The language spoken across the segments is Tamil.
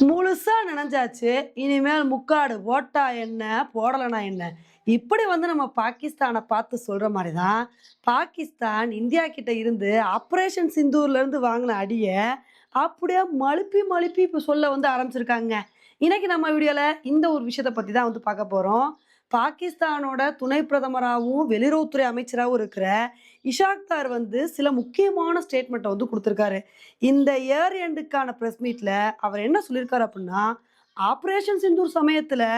முழுசா நினைஞ்சாச்சு. இனிமேல் முக்காடு போட்டா என்ன? போடலைனா என்ன? இப்படி வந்து நம்ம பாகிஸ்தானை பார்த்து சொல்ற மாதிரி தான் பாகிஸ்தான் இந்தியா கிட்ட இருந்து ஆப்ரேஷன் சிந்தூர்ல இருந்து வாங்கின அடியை அப்படியே மழுப்பி மழுப்பி இப்போ சொல்ல வந்து ஆரம்பிச்சிருக்காங்க. இன்னைக்கு நம்ம வீடியோல இந்த ஒரு விஷயத்தை பத்தி தான் வந்து பார்க்க போறோம். பாகிஸ்தானோட துணை பிரதமராகவும் வெளியுறவுத்துறை அமைச்சராகவும் இருக்கிற இஷாக்தார் வந்து சில முக்கியமான ஸ்டேட்மெண்ட்டை வந்து கொடுத்துருக்காரு. இந்த இயர் எண்டுக்கான ப்ரெஸ் மீட்டில் அவர் என்ன சொல்லியிருக்காரு அப்படின்னா ஆப்ரேஷன் சிந்தூர் சமயத்தில்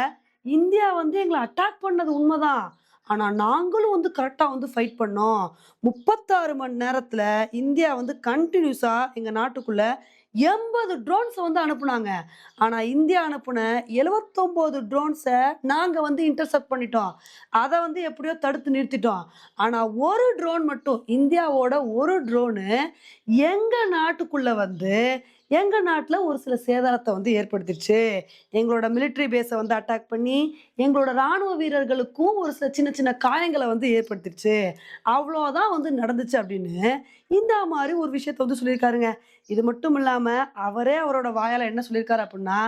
இந்தியா வந்து எங்களை அட்டாக் பண்ணது உண்மைதான். ஆனால் நாங்களும் வந்து கரெக்டாக வந்து ஃபைட் பண்ணோம். முப்பத்தாறு மணி நேரத்தில் இந்தியா வந்து கண்டினியூஸாக எங்கள் நாட்டுக்குள்ளே எண்பது ட்ரோன்ஸை வந்து அனுப்புனாங்க. ஆனால் இந்தியா அனுப்புன எழுவத்தொம்போது ட்ரோன்ஸை நாங்கள் வந்து இன்டர்செப்ட் பண்ணிட்டோம். அதை வந்து எப்படியோ தடுத்து நிறுத்திட்டோம். ஆனால் ஒரு ட்ரோன் மட்டும் இந்தியாவோட ஒரு ட்ரோனு எங்கள் நாட்டுக்குள்ளே வந்து எங்கள் நாட்டில் ஒரு சில சேதாரத்தை வந்து ஏற்படுத்திடுச்சு எங்களோட மிலிட்ரி பேஸை வந்து அட்டாக் பண்ணி எங்களோட ராணுவ வீரர்களுக்கும் ஒரு சில சின்ன சின்ன காயங்களை வந்து ஏற்படுத்திடுச்சு அவ்வளோதான் வந்து நடந்துச்சு அப்படின்னு இந்த மாதிரி ஒரு விஷயத்த வந்து சொல்லியிருக்காருங்க. இது மட்டும் இல்லாமல் அவரே அவரோட வாயால் என்ன சொல்லியிருக்காரு அப்படின்னா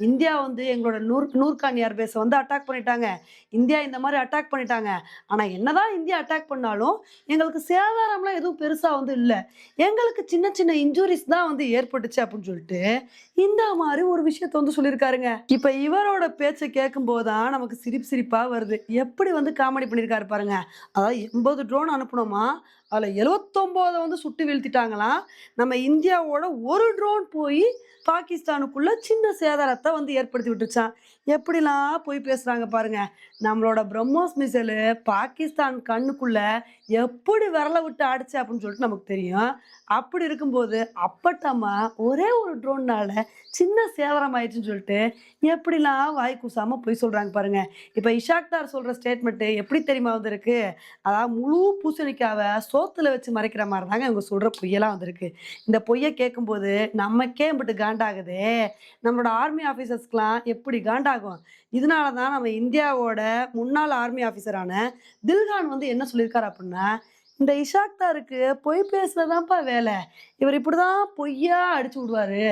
இந்தியா வந்து எங்களோட நூர் நூர்கான் ஏர்பேஸை வந்து அட்டாக் பண்ணிட்டாங்க. இந்தியா இந்த மாதிரி அட்டாக் பண்ணிட்டாங்க. ஆனால் என்னதான் இந்தியா அட்டாக் பண்ணாலும் எங்களுக்கு சேதாரம்லாம் எதுவும் பெருசாக வந்து இல்லை. எங்களுக்கு சின்ன சின்ன இன்ஜுரிஸ் தான் வந்து ஏற்பட்டுச்சு அப்படின்னு சொல்லிட்டு இந்த மாதிரி ஒரு விஷயத்த வந்து சொல்லியிருக்காருங்க. இப்போ இவரோட பேச்சை கேட்கும் போதுதான் நமக்கு சிரிப்பு சிரிப்பாக வருது. எப்படி வந்து காமெடி பண்ணியிருக்காரு பாருங்க. அதாவது எண்பது ட்ரோன் அனுப்பணுமா அதில் எழுவத்தொம்போதை வந்து சுட்டு வீழ்த்திட்டாங்களாம் நம்ம இந்தியாவோட ஒரு ட்ரோன் போய் பாகிஸ்தானுக்குள்ளே சின்ன சேதாரத்தை வந்து ஏற்படுத்தி விட்டுச்சான் எப்படிலாம் போய் பேசுகிறாங்க பாருங்க. நம்மளோட பிரம்மோஸ் மிசைலு பாகிஸ்தான் கண்ணுக்குள்ளே எப்படி விரல விட்டு அடிச்சு அப்படின்னு சொல்லிட்டு நமக்கு தெரியும். அப்படி இருக்கும்போது அப்பட்டமாக ஒரே ஒரு ட்ரோனால் சின்ன சேதாரம் ஆயிடுச்சுன்னு சொல்லிட்டு எப்படிலாம் வாய் கூசாமல் போய் சொல்கிறாங்க பாருங்க. இப்போ இஷாக்தார் சொல்கிற ஸ்டேட்மெண்ட்டு எப்படி தெரியுமா வந்திருக்கு? அதாவது முழு பூசணிக்காவை சோத்துல வச்சு மறைக்கிற மாதிரி தாங்க இவங்க சொல்ற பொய்யெல்லாம் வந்திருக்கு. இந்த பொய்யை கேட்கும்போது நமக்கே இப்படி காண்டாகுதே. நம்மளோட ஆர்மி ஆஃபீஸர்ஸ்க்கெலாம் எப்படி காண்டாகும்? இதனால தான் நம்ம இந்தியாவோட முன்னாள் ஆர்மி ஆஃபீஸரான தில்கான் வந்து என்ன சொல்லியிருக்காரு அப்படின்னா இந்த இஷாக்தாருக்கு பொய் பேசுறதான்ப்பா வேலை. இவர் இப்படிதான் பொய்யா அடிச்சு விடுவாரு.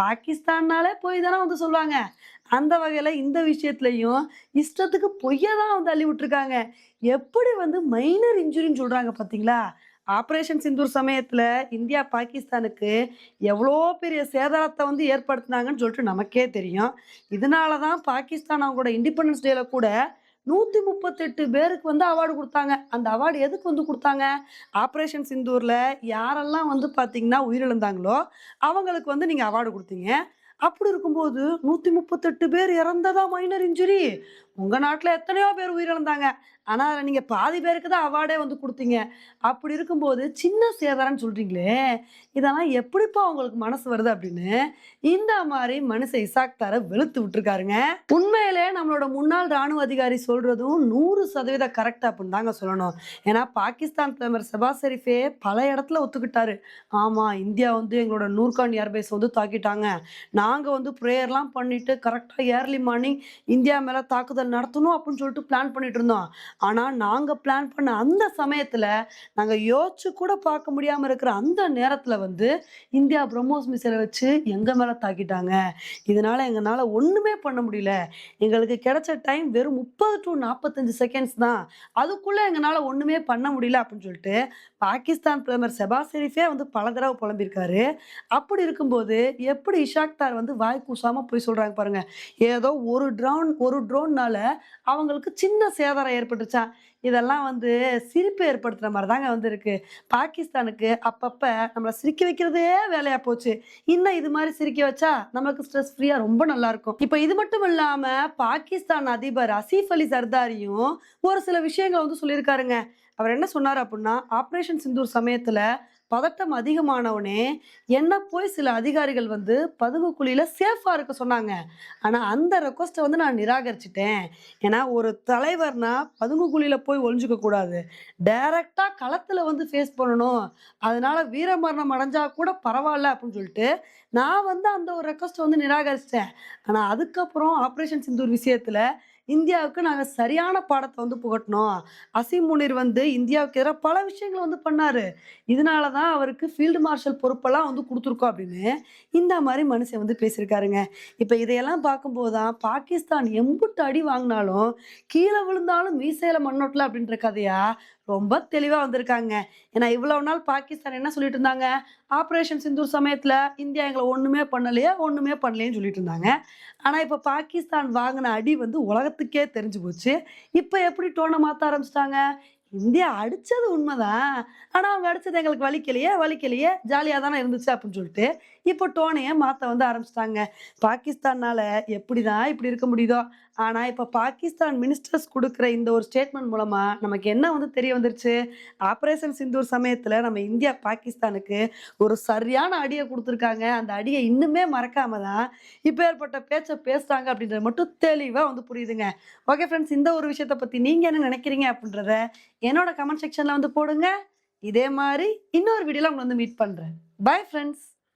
பாகிஸ்தான்னாலே பொய் தானே வந்து சொல்லுவாங்க. அந்த வகையில் இந்த விஷயத்துலையும் இஷ்டத்துக்கு பொய்யா தான் வந்து அள்ளி விட்டுருக்காங்க. எப்படி வந்து மைனர் இன்ஜுரின்னு சொல்கிறாங்க பார்த்தீங்களா ஆப்ரேஷன் சிந்தூர் சமயத்தில் இந்தியா பாகிஸ்தானுக்கு எவ்வளோ பெரிய சேதாரத்தை வந்து ஏற்படுத்தினாங்கன்னு சொல்லிட்டு நமக்கே தெரியும். இதனால தான் பாகிஸ்தான் அவங்களோட இண்டிபெண்டன்ஸ் டேல கூட நூற்றி முப்பத்தெட்டு பேருக்கு வந்து அவார்டு கொடுத்தாங்க. அந்த அவார்டு எதுக்கு வந்து கொடுத்தாங்க? ஆப்ரேஷன் சிந்தூரில் யாரெல்லாம் வந்து பார்த்தீங்கன்னா உயிரிழந்தாங்களோ அவங்களுக்கு வந்து நீங்கள் அவார்டு கொடுத்தீங்க. அப்படி இருக்கும்போது நூற்றி முப்பத்தெட்டு பேர் இறந்ததா மைனர் இன்ஜுரி உங்கள் நாட்டில் எத்தனையோ பேர் உயிரிழந்தாங்க. ஆனால் அதில் நீங்கள் பாதி பேருக்கு தான் அவார்டே வந்து கொடுத்தீங்க. அப்படி இருக்கும்போது சின்ன சேதாரம்னு சொல்கிறீங்களே இதெல்லாம் எப்படிப்பா உங்களுக்கு மனசு வருது அப்படின்னு இந்த மாதிரி மனுஷ இசாக்தாரை வெளுத்து விட்டுருக்காருங்க. உண்மையிலே நம்மளோட முன்னாள் ராணுவ அதிகாரி சொல்றதும் நூறு சதவீத கரெக்ட் அப்படின்னு தாங்க சொல்லணும். ஏன்னா பாகிஸ்தான் பிரதமர் செபாஸ் ஷெரீஃபே பல இடத்துல ஒத்துக்கிட்டாரு. ஆமா இந்தியா வந்து எங்களோட நூர்கான் ஏர்பேஸ் வந்து தாக்கிட்டாங்க. நாங்கள் வந்து ப்ரேயர்லாம் பண்ணிவிட்டு கரெக்டாக ஏர்லி மார்னிங் இந்தியா மேலே தாக்குதல் நடத்தணும் அப்படின்னு சொல்லிட்டு பிளான் பண்ணிட்டு இருந்தோம். ஆனால் நாங்கள் பிளான் பண்ண அந்த சமயத்தில் நாங்கள் யோசிச்சு கூட பார்க்க முடியாமல் இருக்கிற அந்த நேரத்தில் வந்து இந்தியா பிரம்மோஸ் மிசைலை வச்சு எங்கள் மேலே தாக்கிட்டாங்க? இதனால் எங்களால் ஒன்றுமே பண்ண முடியல. எங்களுக்கு கிடைச்ச டைம் வெறும் முப்பது டு நாற்பத்தஞ்சு செகண்ட்ஸ் தான். அதுக்குள்ளே எங்களால் ஒன்றுமே பண்ண முடியல அப்படின்னு சொல்லிட்டு பாகிஸ்தான் பிரதமர் செபா ஷெரீஃபே வந்து பல தடவை புலம்பியிருக்காரு. அப்படி இருக்கும்போது எப்படி இஷாக்தார் வந்து வாய் கூசாம போய் சொல்கிறாங்க பாருங்க. ஏதோ ஒரு ட்ரோன் ஒரு ட்ரோன்னால அவங்களுக்கு சின்ன சேதாரம் ஏற்பட்டுச்சா இதெல்லாம் வந்து சிரிப்பு ஏற்படுத்துகிற மாதிரி தாங்க வந்து இருக்குது பாகிஸ்தானுக்கு அப்பப்போ நம்மளை சிரிக்க வைக்கிறதே வேலையாக போச்சு. இன்னும் இது மாதிரி சிரிக்க வச்சா நமக்கு ஸ்ட்ரெஸ் ஃப்ரீயாக ரொம்ப நல்லாயிருக்கும் இப்போ இது மட்டும் இல்லாமல் பாகிஸ்தான் அதிபர் அசீஃப் அலி சர்தாரியும் ஒரு சில விஷயங்களை வந்து சொல்லியிருக்காருங்க. அவர் என்ன சொன்னார் அப்படின்னா ஆப்ரேஷன் சிந்தூர் சமயத்தில் பதட்டம் அதிகமானவனே என்ன போய் சில அதிகாரிகள் வந்து பதுங்கு குழியில் சேஃபாக இருக்க சொன்னாங்க. ஆனால் அந்த ரெக்வஸ்ட்டை வந்து நான் நிராகரிச்சிட்டேன். ஏன்னா ஒரு தலைவர்னா பதுங்கு குழியில் போய் ஒளிஞ்சுக்க கூடாது. டைரக்டாக களத்தில் வந்து ஃபேஸ் பண்ணணும். அதனால வீரமரணம் அடைஞ்சால் கூட பரவாயில்ல அப்படின்னு சொல்லிட்டு நான் வந்து அந்த ஒரு ரெக்வஸ்ட்டை வந்து நிராகரிச்சிட்டேன். ஆனால் அதுக்கப்புறம் ஆப்ரேஷன் சிந்தூர் விஷயத்தில் இந்தியாவுக்கு நாங்கள் சரியான பாடத்தை வந்து புகட்டினோம் அசீம் முனிர் வந்து இந்தியாவுக்கு எதிராக பல விஷயங்களை வந்து பண்ணார். இதனால தான் அவருக்கு ஃபீல்டு மார்ஷல் பொறுப்பெல்லாம் வந்து கொடுத்துருக்கோம் அப்படின்னு இந்த மாதிரி மனுஷன் வந்து பேசியிருக்காருங்க. இப்போ இதையெல்லாம் பார்க்கும்போது தான் பாகிஸ்தான் எம்புட்டு அடி வாங்கினாலும் கீழே விழுந்தாலும் மீசையில் மண்ணோட்டல அப்படின்ற கதையா ரொம்ப தெளிவாக வந்திருக்காங்க. ஏன்னா இவ்வளவு நாள் பாகிஸ்தான் என்ன சொல்லிட்டு இருந்தாங்க? ஆப்ரேஷன் சிந்தூர் சமயத்தில் இந்தியா எங்களை ஒன்றுமே பண்ணலையே ஒன்றுமே பண்ணலையேன்னு சொல்லிட்டு இருந்தாங்க. ஆனால் இப்போ பாகிஸ்தான் வாங்கின அடி வந்து உலகத்துக்கே தெரிஞ்சு போச்சு. இப்போ எப்படி டோனை மாற்ற ஆரம்பிச்சிட்டாங்க? இந்தியா அடிச்சது உண்மைதான். ஆனால் அவங்க அடிச்சது எங்களுக்கு வலிக்கலையே வலிக்கலையே. ஜாலியாக தானே இருந்துச்சு அப்படின்னு சொல்லிட்டு இப்போ டோனையே மாற்ற வந்து ஆரம்பிச்சிட்டாங்க. பாகிஸ்தான்னால எப்படி தான் இப்படி இருக்க முடியுதோ ஆனால் இப்போ பாகிஸ்தான் மினிஸ்டர்ஸ் கொடுக்குற இந்த ஒரு ஸ்டேட்மெண்ட் மூலமாக நமக்கு என்ன வந்து தெரிய வந்துருச்சு? ஆப்ரேஷன் சிந்தூர் சமயத்தில் நம்ம இந்தியா பாகிஸ்தானுக்கு ஒரு சரியான அடியை கொடுத்துருக்காங்க. அந்த அடியை இன்னுமே மறக்காம தான் இப்போ ஏற்பட்ட பேச்சை பேசுகிறாங்க அப்படின்றது மட்டும் தெளிவாக வந்து புரியுதுங்க. ஓகே ஃப்ரெண்ட்ஸ் இந்த ஒரு விஷயத்தை பற்றி நீங்கள் என்ன நினைக்கிறீங்க அப்படின்றத என்னோட கமெண்ட் செக்ஷனில் வந்து போடுங்க. இதே மாதிரி இன்னொரு வீடியோவில் உங்களை வந்து மீட் பண்ணுறேன் பை ஃப்ரெண்ட்ஸ்